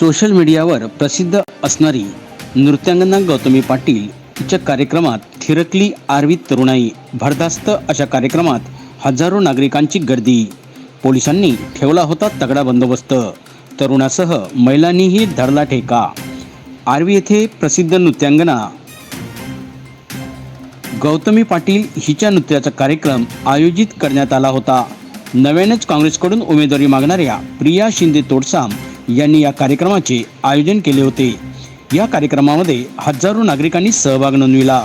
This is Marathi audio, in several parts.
सोशल मीडियावर प्रसिद्ध असणारी नृत्यांगना गौतमी पाटील तिच्या कार्यक्रमात थिरकली आरवी तरुणाई. भरदास्त अशा कार्यक्रमात हजारो नागरिकांची गर्दी. पोलिसांनी ठेवला होता तगडा बंदोबस्त. तरुणासह महिलांनीही धरला ठेका. आरवी येथे प्रसिद्ध नृत्यांगना गौतमी पाटील हिच्या नृत्याचा कार्यक्रम आयोजित करण्यात आला होता. नव्यानेच काँग्रेसकडून उमेदवारी मागणाऱ्या प्रिया शिंदे तोडसाम यांनी या कार्यक्रमाचे आयोजन केले होते. या कार्यक्रमामध्ये हजारो नागरिकांनी सहभाग नोंदविला.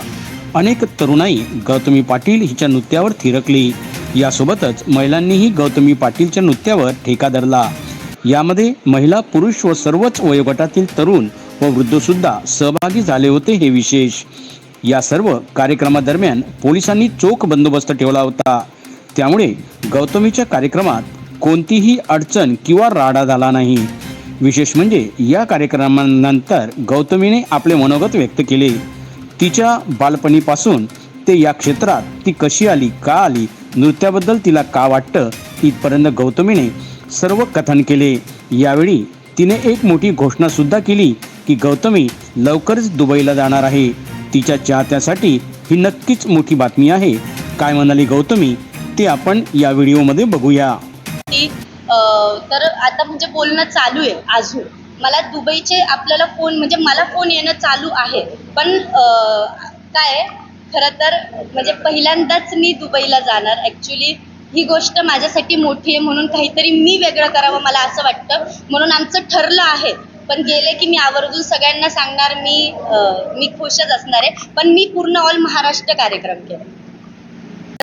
अनेक तरुणाई गौतमी पाटील हिच्या नृत्यावर थिरकली. यासोबतच महिलांनीही गौतमी पाटीलच्या नृत्यावर ठेका धरला. यामध्ये महिला पुरुष व सर्वच वयोगटातील तरुण व वृद्धसुद्धा सहभागी झाले होते हे विशेष. या सर्व कार्यक्रमादरम्यान पोलिसांनी चोख बंदोबस्त ठेवला होता. त्यामुळे गौतमीच्या कार्यक्रमात कोणतीही अडचण किंवा राडा झाला नाही. विशेष म्हणजे या कार्यक्रमानंतर गौतमीने आपले मनोगत व्यक्त केले. तिच्या बालपणीपासून ते या क्षेत्रात ती कशी आली का आली नृत्याबद्दल तिला का वाटतं इथपर्यंत गौतमीने सर्व कथन केले. यावेळी तिने एक मोठी घोषणासुद्धा केली की गौतमी लवकरच दुबईला जाणार आहे. तिच्या चाहत्यासाठी ही नक्कीच मोठी बातमी आहे. काय म्हणाली गौतमी? ते आपण या व्हिडिओमध्ये बघूया. तर आता म्हणजे बोलणं चालू आहे अजून. मला दुबईचे आपल्याला फोन म्हणजे मला फोन येणं चालू आहे. पण काय खरं तर म्हणजे पहिल्यांदाच मी दुबईला जाणार. ॲक्च्युली ही गोष्ट माझ्यासाठी मोठी आहे म्हणून काहीतरी मी वेगळं करावं मला असं वाटतं. म्हणून आमचं ठरलं आहे. पण गेले की मी आवर्जून सगळ्यांना सांगणार मी मी खुशच असणार आहे. पण मी पूर्ण ऑल महाराष्ट्र कार्यक्रम केला.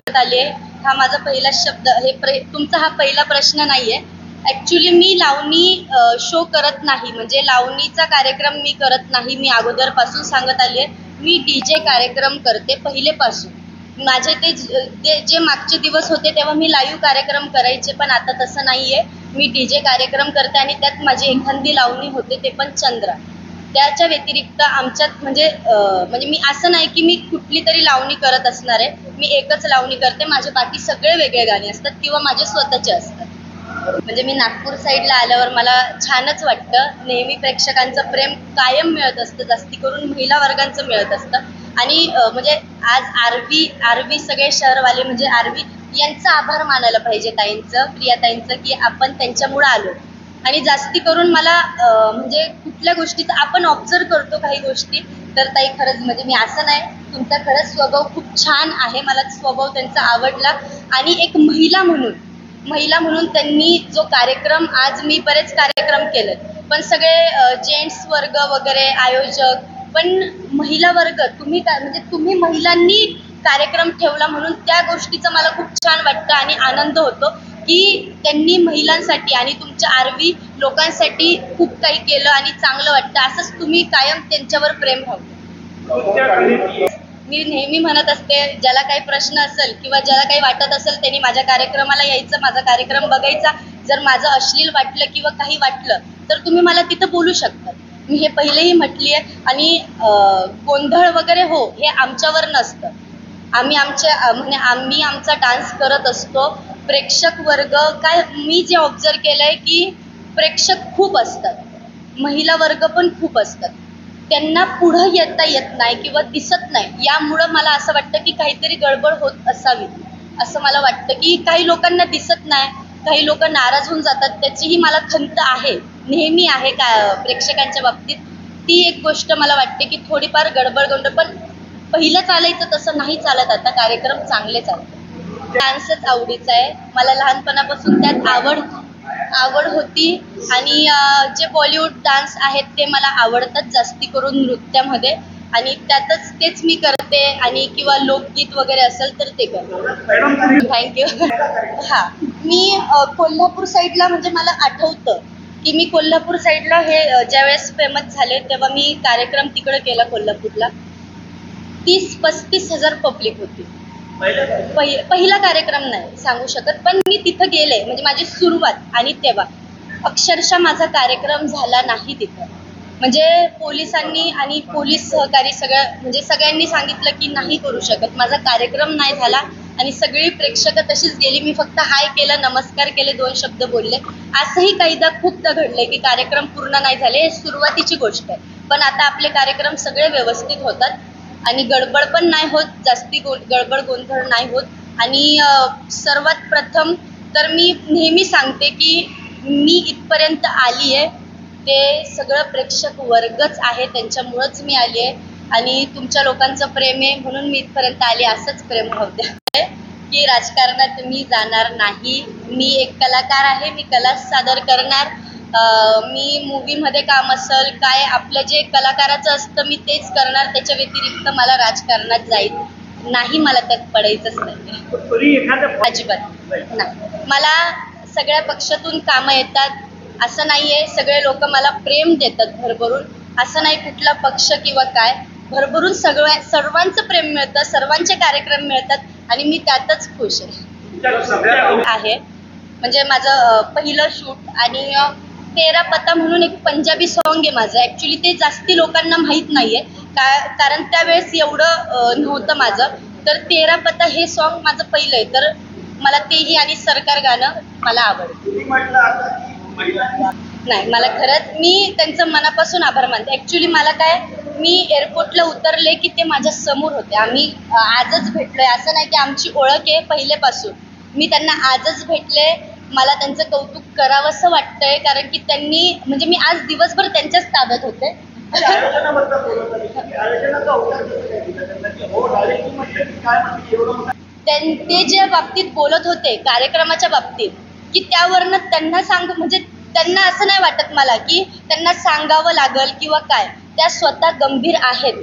आले आली आहे. हा माझा पहिला शब्द हे तुमचा हा पहिला प्रश्न नाही आहे ॲक्च्युली मी लावणी शो करत नाही. म्हणजे लावणीचा कार्यक्रम मी करत नाही. मी अगोदरपासून सांगत आली आहे मी डी जे कार्यक्रम करते पहिलेपासून. माझे ते ते जे मागचे दिवस होते तेव्हा मी लाईव्ह कार्यक्रम करायचे पण आता तसं नाही आहे मी डी जे कार्यक्रम करते आणि त्यात माझी एखादी लावणी होते ते पण चंद्रा. त्याच्या व्यतिरिक्त आमच्यात म्हणजे म्हणजे मी असं नाही की मी कुठली तरी लावणी करत असणार आहे. मी एकच लावणी करते. माझे बाकी सगळे वेगळे गाणे असतात किंवा माझे स्वतःचे असतात. म्हणजे मी नागपूर साईडला आल्यावर मला छानच वाटतं. नेहमी प्रेक्षकांचं प्रेम कायम मिळत असतं. जास्ती करून महिला वर्गांचं मिळत असतं. आणि म्हणजे आज आरवी आरवी सगळे शहरवाले म्हणजे आरवी यांचा आभार मानायला पाहिजे ताईंचं प्रियाताईंचं की आपण त्यांच्यामुळं आलो. आणि जास्ती करून मला म्हणजे कुठल्या गोष्टीचं आपण ऑब्झर्व करतो काही गोष्टी तर ताई खरंच म्हणजे मी असं नाही. तुमचा खरंच स्वभाव खूप छान आहे. मला स्वभाव त्यांचा आवडला. आणि एक महिला म्हणून महिला म्हणून त्यांनी जो कार्यक्रम आज मी बरेच कार्यक्रम केले पण सगळे जेंट्स वर्ग वगैरे आयोजक पण महिला वर्ग तुम्ही काय म्हणजे तुम्ही महिलांनी कार्यक्रम ठेवला म्हणून त्या गोष्टीचं मला खूप छान वाटतं आणि आनंद होतो. की त्यांनी महिलांसाठी आणि तुमच्या आरवी लोकांसाठी खूप काही केलं आणि चांगलं वाटतं. असंच तुम्ही कायम त्यांच्यावर प्रेम ठेवतो. मी नेहमी म्हणत असते ज्याला काही प्रश्न असेल किंवा ज्याला काही वाटत असेल त्यांनी माझ्या कार्यक्रमाला यायचं माझा कार्यक्रम बघायचा. जर माझं अश्लील वाटलं किंवा काही वाटलं तर तुम्ही मला तिथं बोलू शकता. मी हे पहिलेही म्हटली आहे आणि गोंधळ वगैरे हो हे आमच्यावर नसतं. आम्ही आमच्या म्हणजे आम्ही आमचा डान्स करत असतो. प्रेक्षक वर्ग काय मी जे ऑब्झर्व केलं आहे की प्रेक्षक खूप असतात. महिला वर्ग पण खूप असतात. त्यांना पुढं येता येत नाही किंवा दिसत नाही. यामुळं मला असं वाटतं की काहीतरी गडबड होत असावी. असं मला वाटतं की काही लोकांना दिसत नाही काही लोक नाराज होऊन जातात. त्याचीही मला खंत आहे. नेहमी आहे का प्रेक्षकांच्या बाबतीत? ती एक गोष्ट मला वाटते की थोडीफार गडबड गोंधळ पण पहिलं चालायचं तसं नाही चालत. आता कार्यक्रम चांगले चालतात. डान्सच आवडीचा आहे. मला लहानपणापासून त्यात आवड आवड होती. आणि जे बॉलिवूड डान्स आहेत ते मला आवडतात जास्ती करून नृत्यामध्ये. आणि त्यातच तेच मी करते आणि किंवा लोकगीत वगैरे असेल तर ते करते. थँक्यू हां. मी कोल्हापूर साईडला म्हणजे मला आठवतं की मी कोल्हापूर साईडला हे ज्यावेळेस फेमस झाले तेव्हा मी कार्यक्रम तिकडे केला कोल्हापूरला. तीस पस्तीस हजार पब्लिक होती. पहि पहिला कार्यक्रम नाही सांगू शकत. पण मी तिथं गेले म्हणजे माझी सुरुवात आणि तेव्हा. अक्षरशः माझा कार्यक्रम झाला नाही तिथं. म्हणजे पोलिसांनी आणि पोलीस सहकारी सगळं म्हणजे सगळ्यांनी सांगितलं की नाही करू शकत. माझा कार्यक्रम नाही झाला आणि सगळी प्रेक्षक तशीच गेली. मी फक्त हाय केलं नमस्कार केले दोन शब्द बोलले. असंही काहीदा खूपदा घडलंय की कार्यक्रम पूर्ण नाही झाले हे सुरुवातीची गोष्ट आहे. पण आता आपले कार्यक्रम सगळे व्यवस्थित होतात. आणि गडबड पण नाही होत जास्ती गो गडबड गोंधळ नाही होत. आणि सर्वात प्रथम तर मी नेहमी सांगते की मी इथपर्यंत आली आहे. ते सगळं प्रेक्षक वर्गच आहे त्यांच्यामुळंच मी आली आहे. आणि तुमच्या लोकांचं प्रेम आहे म्हणून मी इथपर्यंत आली असंच प्रेम होते की राजकारणात मी जाणार नाही. मी एक कलाकार आहे मी कला सादर करणार. मी मूवीमध्ये काम असेल काय आपलं जे कलाकाराचं असतं मी तेच करणार. त्याच्या व्यतिरिक्त मला राजकारणात जाईल नाही मला त्यात पडायचंच नाही. अजिबात नाही. मला सगळ्या पक्षातून कामं येतात. असं नाही आहे सगळे लोक मला प्रेम देतात भरभरून. असं नाही कुठला पक्ष किंवा काय. भरभरून सगळ्या सर्वांचं प्रेम मिळतं सर्वांचे कार्यक्रम मिळतात आणि मी त्यातच खुश आहे. आहे. म्हणजे माझं पहिलं शूट आणि तेरा पत्ता म्हणून एक पंजाबी सॉन्ग आहे माझं. ॲक्च्युली ते जास्ती लोकांना माहीत नाही आहे का कारण त्यावेळेस एवढं नव्हतं माझं. तर तेरा पत्ता हे सॉन्ग माझं पहिलं आहे. तर मला तेही आणि सरकार गाणं मला आवडतं. नाही मला खरंच मी त्यांचं मनापासून आभार मानते. ॲक्च्युली मला काय मी एअरपोर्टला उतरले की ते माझ्यासमोर होते. आम्ही आजच भेटलोय. असं नाही की आमची ओळख आहे पहिलेपासून मी त्यांना आजच भेटले. मला त्यांचं कौतुक करावंसं वाटतंय कारण की त्यांनी म्हणजे मी आज दिवसभर त्यांच्याच ताब्यात होते. हो त्यां ते ज्या बाबतीत बोलत होते कार्यक्रमाच्या बाबतीत की त्यावरनं त्यांना सांग म्हणजे त्यांना असं नाही वाटत मला की त्यांना सांगावं लागल किंवा काय त्या स्वतः गंभीर आहेत.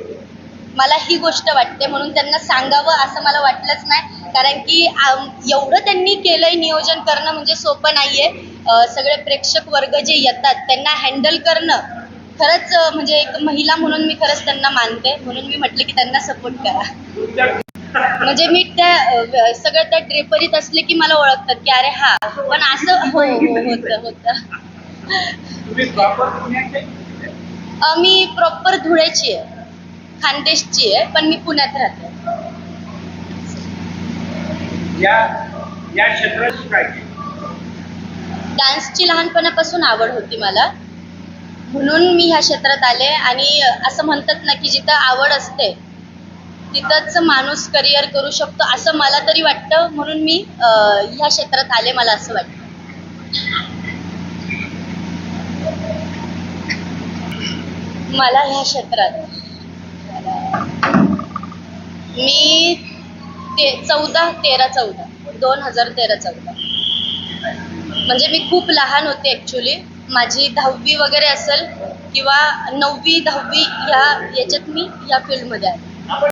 मला ही गोष्ट वाटते म्हणून त्यांना सांगावं असं मला वाटलंच नाही. कारण की एवढं त्यांनी केलंय नियोजन करणं म्हणजे सोपं नाहीये. सगळे प्रेक्षक वर्ग जे येतात त्यांना हँडल करणं खरंच म्हणजे एक महिला म्हणून मी खरंच त्यांना मानते. म्हणून मी म्हटलं की त्यांना सपोर्ट करा. म्हणजे मी त्या सगळं त्या ड्रेपरीत असले की मला ओळखतात की अरे हा पण असं हो हो होतं होतं. मी प्रॉपर धुळ्याची आहे. खानदेशची आहे पण मी पुण्यात राहते. या या क्षेत्रात काय डान्सची लहानपणापासून आवड होती मला. म्हणून मी ह्या क्षेत्रात आले आणि असं म्हणतात ना की जिथं आवड असते तिथंच माणूस करिअर करू शकतो असं मला तरी वाटतं. म्हणून मी ह्या क्षेत्रात आले मला असं वाटतं. मला ह्या क्षेत्रात मी ते चौदा तेरा चौदा. दोन हजार तेरा चौदा. म्हणजे मी खूप लहान होते ॲक्च्युली माझी दहावी वगैरे असेल किंवा नववी दहावी ह्या याच्यात मी या फील्डमध्ये आहे.